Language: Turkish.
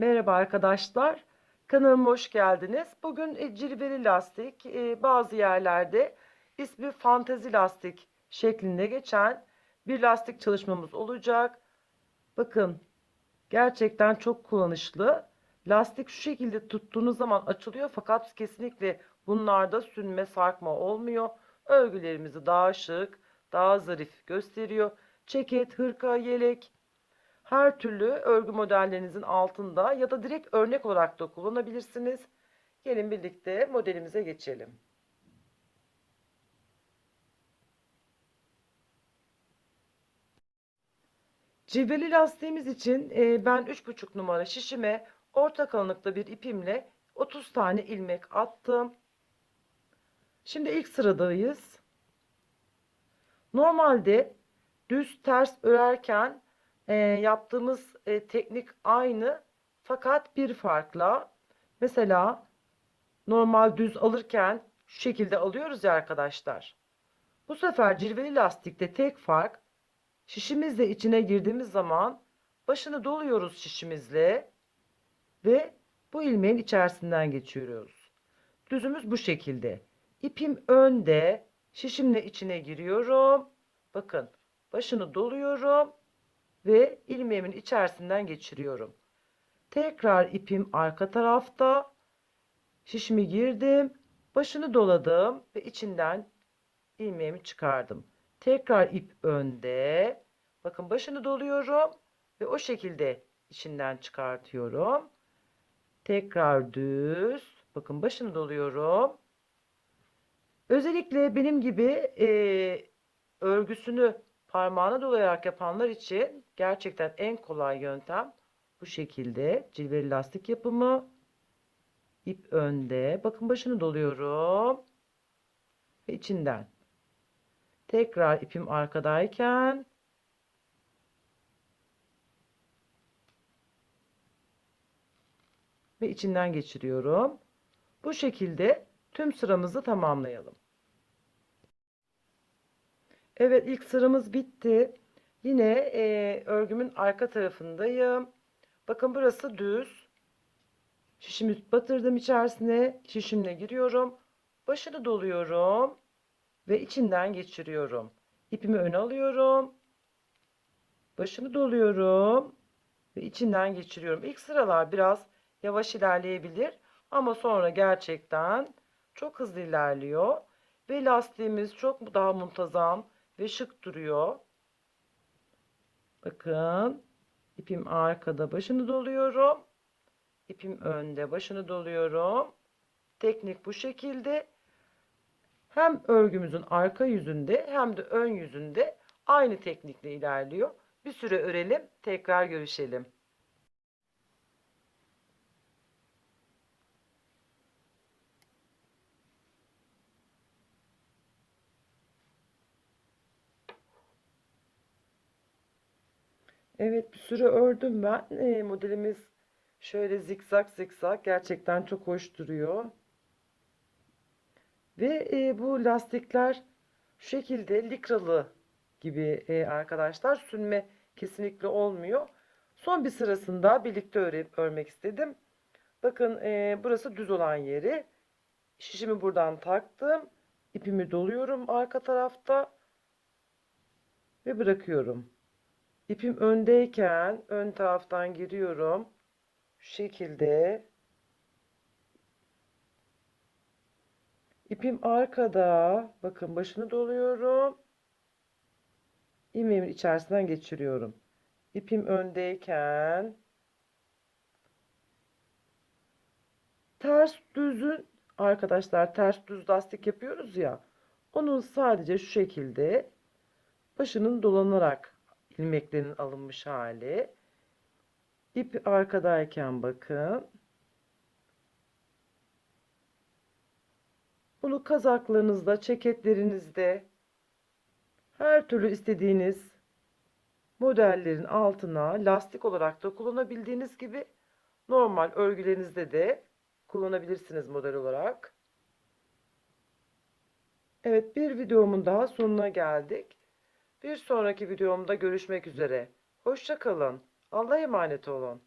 Merhaba arkadaşlar. Kanalıma hoş geldiniz. Bugün e, cilveli lastik, e, bazı yerlerde ismi fantezi lastik şeklinde geçen bir lastik çalışmamız olacak. Bakın gerçekten çok kullanışlı. Lastik şu şekilde tuttuğunuz zaman açılıyor fakat kesinlikle bunlarda sünme sarkma olmuyor. Örgülerimizi daha şık, daha zarif gösteriyor. Ceket, hırka, yelek her türlü örgü modellerinizin altında ya da direkt örnek olarak da kullanabilirsiniz. Gelin birlikte modelimize geçelim. Cilveli lastiğimiz için e, ben 3,5 numara şişime orta kalınlıkta bir ipimle 30 tane ilmek attım. Şimdi ilk sıradayız. Normalde düz ters örerken e, yaptığımız e, teknik aynı fakat bir farkla mesela normal düz alırken şu şekilde alıyoruz ya arkadaşlar. Bu sefer cilveli lastikte tek fark şişimizle içine girdiğimiz zaman başını doluyoruz şişimizle ve bu ilmeğin içerisinden geçiriyoruz. Düzümüz bu şekilde. İpim önde, şişimle içine giriyorum. Bakın başını doluyorum ve ilmeğimin içerisinden geçiriyorum. Tekrar ipim arka tarafta. Şişimi girdim. Başını doladım ve içinden ilmeğimi çıkardım. Tekrar ip önde. Bakın başını doluyorum ve o şekilde içinden çıkartıyorum. Tekrar düz. Bakın başını doluyorum. Özellikle benim gibi e, örgüsünü parmağına dolayarak yapanlar için gerçekten en kolay yöntem bu şekilde cilveli lastik yapımı. ip önde. Bakın başını doluyorum. Ve içinden. Tekrar ipim arkadayken ve içinden geçiriyorum. Bu şekilde tüm sıramızı tamamlayalım. Evet ilk sıramız bitti. Yine e, örgümün arka tarafındayım. Bakın burası düz. Şişimi batırdım içerisine. Şişimle giriyorum. Başını doluyorum. Ve içinden geçiriyorum. İpimi öne alıyorum. Başını doluyorum. Ve içinden geçiriyorum. İlk sıralar biraz yavaş ilerleyebilir. Ama sonra gerçekten çok hızlı ilerliyor. Ve lastiğimiz çok daha muntazam ve şık duruyor. Bakın ipim arkada başını doluyorum. İpim önde başını doluyorum. Teknik bu şekilde. Hem örgümüzün arka yüzünde hem de ön yüzünde aynı teknikle ilerliyor. Bir süre örelim, tekrar görüşelim. Evet bir süre ördüm ben. E, modelimiz şöyle zikzak zikzak gerçekten çok hoş duruyor. Ve e, bu lastikler şu şekilde likralı gibi e, arkadaşlar. Sünme kesinlikle olmuyor. Son bir sırasında birlikte örüp örmek istedim. Bakın e, burası düz olan yeri. Şişimi buradan taktım. İpimi doluyorum arka tarafta. Ve bırakıyorum. İpim öndeyken ön taraftan giriyorum. Şu şekilde. İpim arkada. Bakın başını doluyorum. İlmeğimin içerisinden geçiriyorum. İpim öndeyken ters düzün arkadaşlar ters düz lastik yapıyoruz ya. Onun sadece şu şekilde başının dolanarak ilmeklerin alınmış hali. İp arkadayken bakın. Bunu kazaklarınızda, ceketlerinizde her türlü istediğiniz modellerin altına lastik olarak da kullanabildiğiniz gibi normal örgülerinizde de kullanabilirsiniz model olarak. Evet bir videomun daha sonuna geldik. Bir sonraki videomda görüşmek üzere. Hoşça kalın. Allah'a emanet olun.